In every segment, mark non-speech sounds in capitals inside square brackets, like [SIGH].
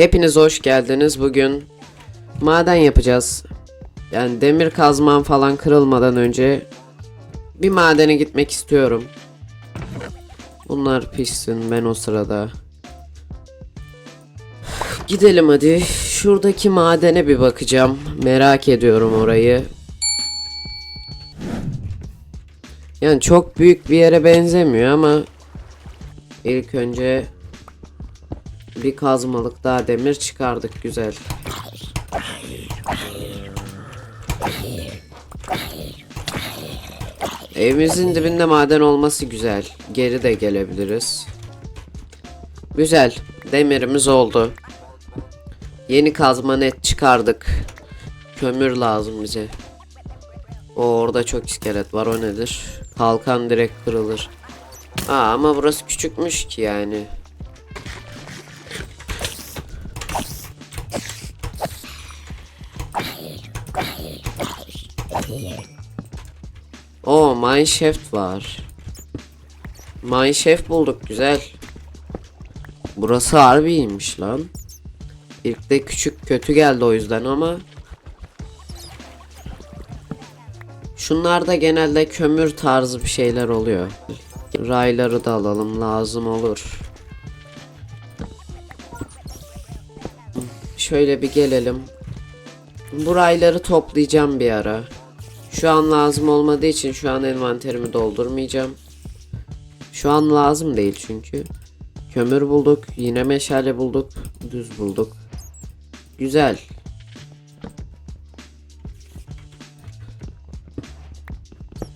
Hepiniz hoş geldiniz. Bugün maden yapacağız. Yani demir kazmam falan kırılmadan önce bir madene gitmek istiyorum. Bunlar pişsin ben o sırada. Gidelim hadi. Şuradaki madene bir bakacağım. Merak ediyorum orayı. Yani çok büyük bir yere benzemiyor ama ilk önce bir kazmalık daha demir çıkardık güzel. Evimizin dibinde maden olması güzel. Geri de gelebiliriz. Güzel. Demirimiz oldu. Yeni kazma net çıkardık. Kömür lazım bize. O orada çok iskelet var o nedir? Kalkan direkt kırılır. Aa ama burası küçükmüş ki yani. Mineshaft var. Mineshaft bulduk güzel. Burası harbi lan. İlk de küçük kötü geldi o yüzden ama. Şunlarda genelde kömür tarzı bir şeyler oluyor. Rayları da alalım lazım olur. Şöyle bir gelelim. Bu rayları toplayacağım bir ara. Şu an lazım olmadığı için şu an envanterimi doldurmayacağım. Şu an lazım değil çünkü. Kömür bulduk, yine meşale bulduk, düz bulduk. Güzel.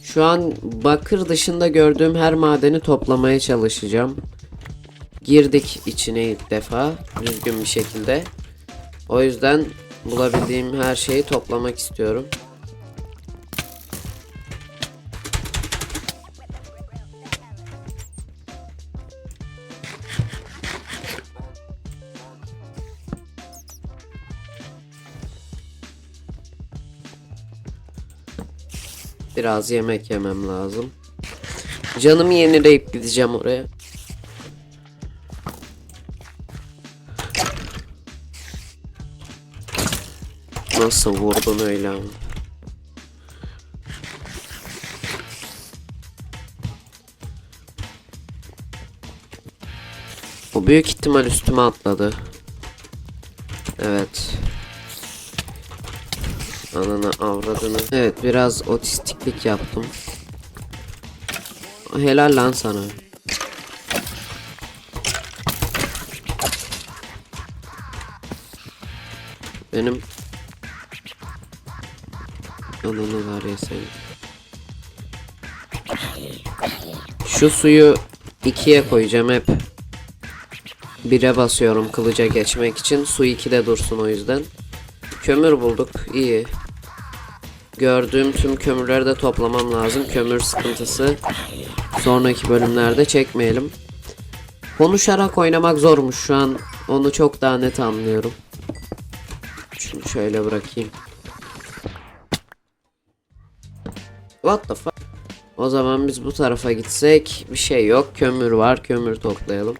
Şu an bakır dışında gördüğüm her madeni toplamaya çalışacağım. Girdik içine ilk defa düzgün bir şekilde. O yüzden bulabildiğim her şeyi toplamak istiyorum. Biraz yemek yemem lazım. Canımı yenileyip gideceğim oraya. Nasıl vurdun öyle ama? O büyük ihtimal üstüme atladı. Evet. Ananı avradını. Evet biraz otistiklik yaptım. Helal lan sana. Benim Ananı var ya senin. Şu suyu ikiye koyacağım hep. Bire basıyorum kılıca geçmek için. Su 2'de dursun o yüzden. Kömür bulduk. iyi. Gördüğüm tüm kömürleri de toplamam lazım. Kömür sıkıntısı sonraki bölümlerde çekmeyelim. Konuşarak oynamak zormuş şu an. Onu çok daha net anlıyorum. Şunu şöyle bırakayım. What the fuck? O zaman biz bu tarafa gitsek bir şey yok. Kömür var. Kömür toplayalım.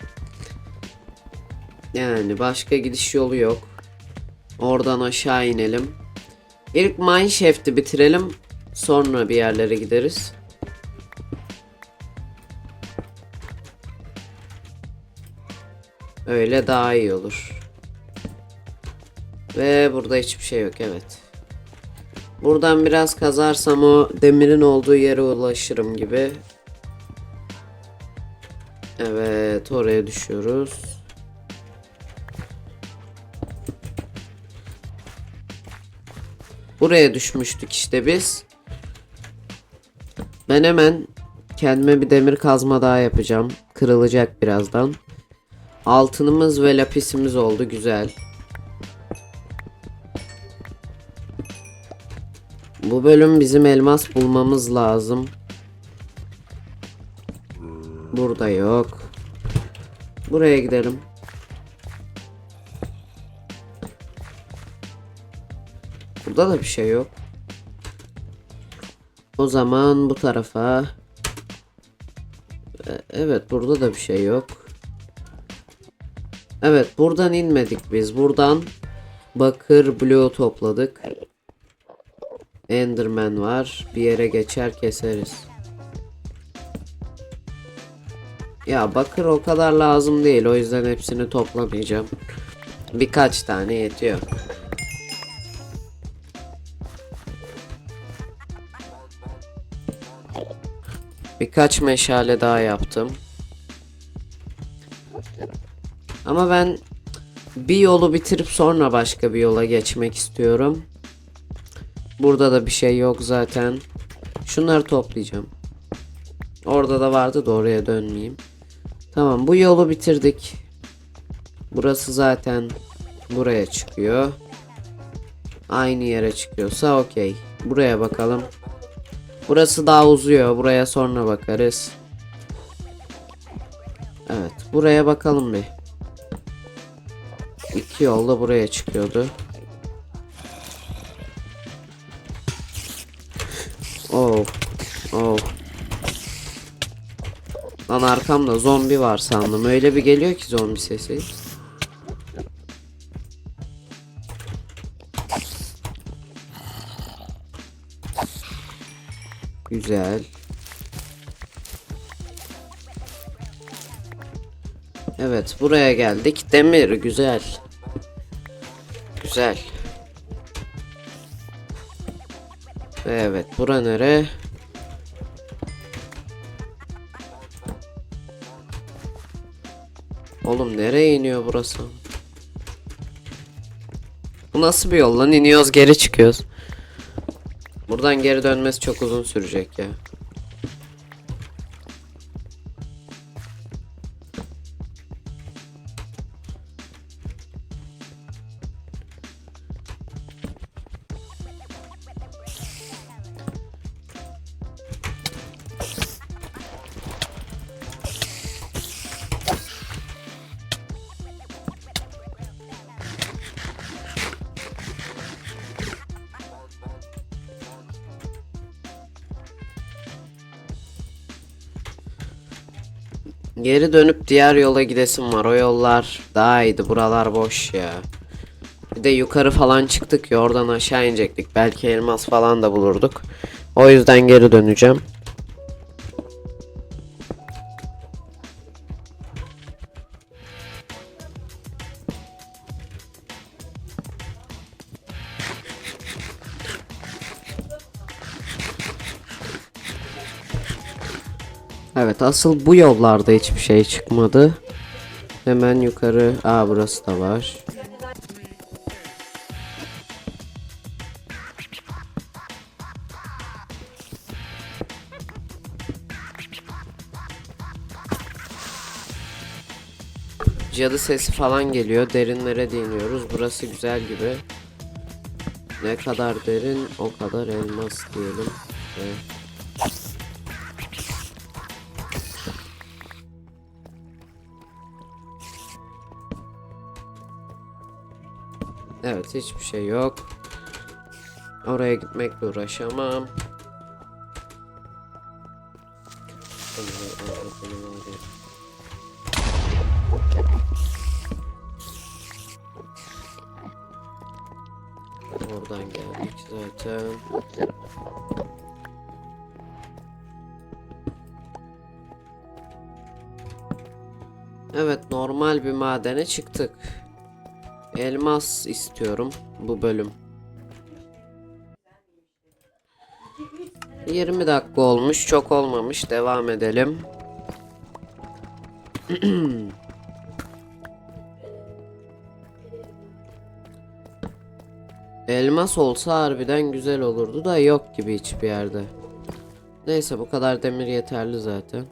Yani başka gidiş yolu yok. Oradan aşağı inelim. İlk mineshaft'i bitirelim. Sonra bir yerlere gideriz. Öyle daha iyi olur. Ve burada hiçbir şey yok evet. Buradan biraz kazarsam o demirin olduğu yere ulaşırım gibi. Evet oraya düşüyoruz. Buraya düşmüştük işte biz. Ben hemen kendime bir demir kazma daha yapacağım. Kırılacak birazdan. Altınımız ve lapisimiz oldu güzel. Bu bölüm bizim elmas bulmamız lazım. Burada yok. Buraya gidelim. Burada da bir şey yok. O zaman bu tarafa. E, Evet burada da bir şey yok. Evet buradan inmedik biz. Buradan bakır blue topladık. Enderman var. Bir yere geçer keseriz. Ya bakır o kadar lazım değil. O yüzden hepsini toplamayacağım. Birkaç tane yetiyor. Birkaç meşale daha yaptım. Ama ben bir yolu bitirip sonra başka bir yola geçmek istiyorum. Burada da bir şey yok zaten. Şunları toplayacağım. Orada da vardı da oraya dönmeyeyim. Tamam bu yolu bitirdik. Burası zaten buraya çıkıyor. Aynı yere çıkıyorsa okey. Buraya bakalım. Burası daha uzuyor. Buraya sonra bakarız. Evet. Buraya bakalım bir. İki yolda buraya çıkıyordu. Oh. Oh. Lan arkamda zombi var sandım. Öyle bir geliyor ki zombi sesi. Güzel. Evet buraya geldik. Demir güzel. Güzel. Evet bura nere? Oğlum nereye iniyor burası? Bu nasıl bir yol lan? İniyoruz geri çıkıyoruz. Buradan geri dönmesi çok uzun sürecek ya. Geri dönüp diğer yola gidesim var. O yollar daha iyiydi. Buralar boş ya. Bir de yukarı falan çıktık ya oradan aşağı inecektik. Belki elmas falan da bulurduk. O yüzden geri döneceğim. Evet asıl bu yollarda hiçbir şey çıkmadı. Hemen yukarı. Aa burası da var. Cadı sesi falan geliyor. Derinlere değiniyoruz. Burası güzel gibi. Ne kadar derin o kadar elmas diyelim. Evet. Evet hiçbir şey yok. Oraya gitmekle uğraşamam. Oradan geldik zaten. Evet normal bir madene çıktık. Elmas istiyorum bu bölüm. 20 dakika olmuş, çok olmamış. Devam edelim. [CLEARS THROAT] Elmas olsa harbiden güzel olurdu da yok gibi hiçbir yerde. Neyse bu kadar demir yeterli zaten.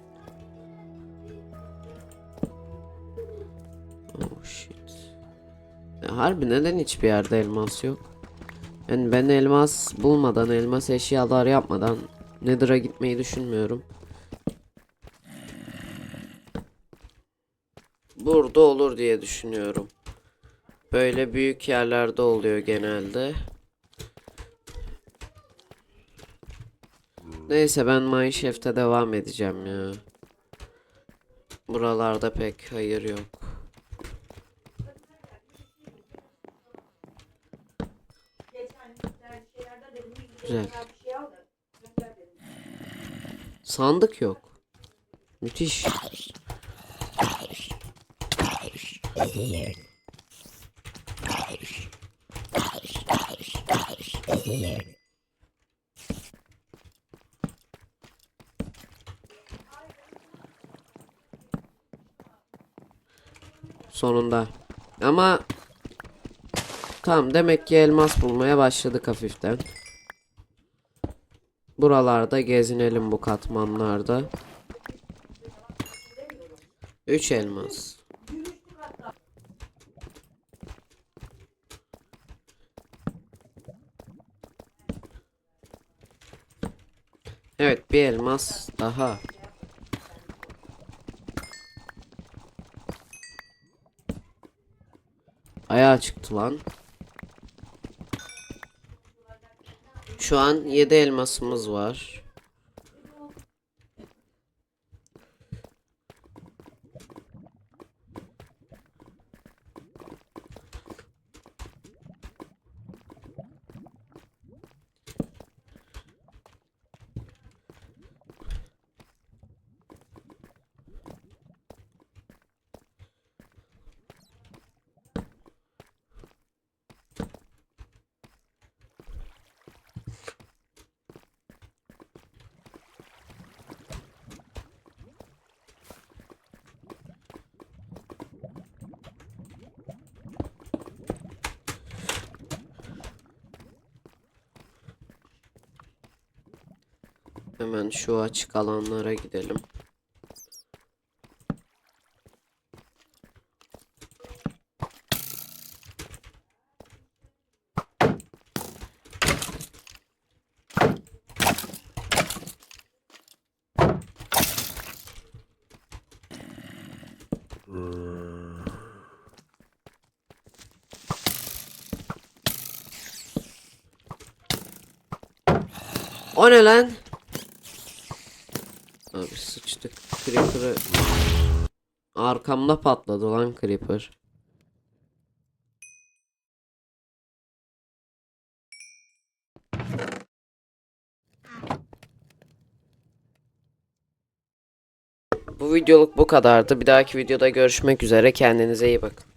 Harbi neden hiçbir yerde elmas yok? Yani ben elmas bulmadan, elmas eşyalar yapmadan Nether'a gitmeyi düşünmüyorum. Burada olur diye düşünüyorum. Böyle büyük yerlerde oluyor genelde. Neyse ben Mineshaft'e devam edeceğim ya. Buralarda pek hayır yok. Güzel. Sandık yok. Müthiş. Sonunda. Ama tamam demek ki elmas bulmaya başladık hafiften. Buralarda gezinelim bu katmanlarda. 3 elmas. Evet bir elmas daha. Ayağa çıktı lan. Şu an 7 elmasımız var. Hemen şu açık alanlara gidelim. O ne lan? Abi sıçtık. Creeper'ı arkamda patladı lan Creeper. Bu videoluk bu kadardı. Bir dahaki videoda görüşmek üzere. Kendinize iyi bakın.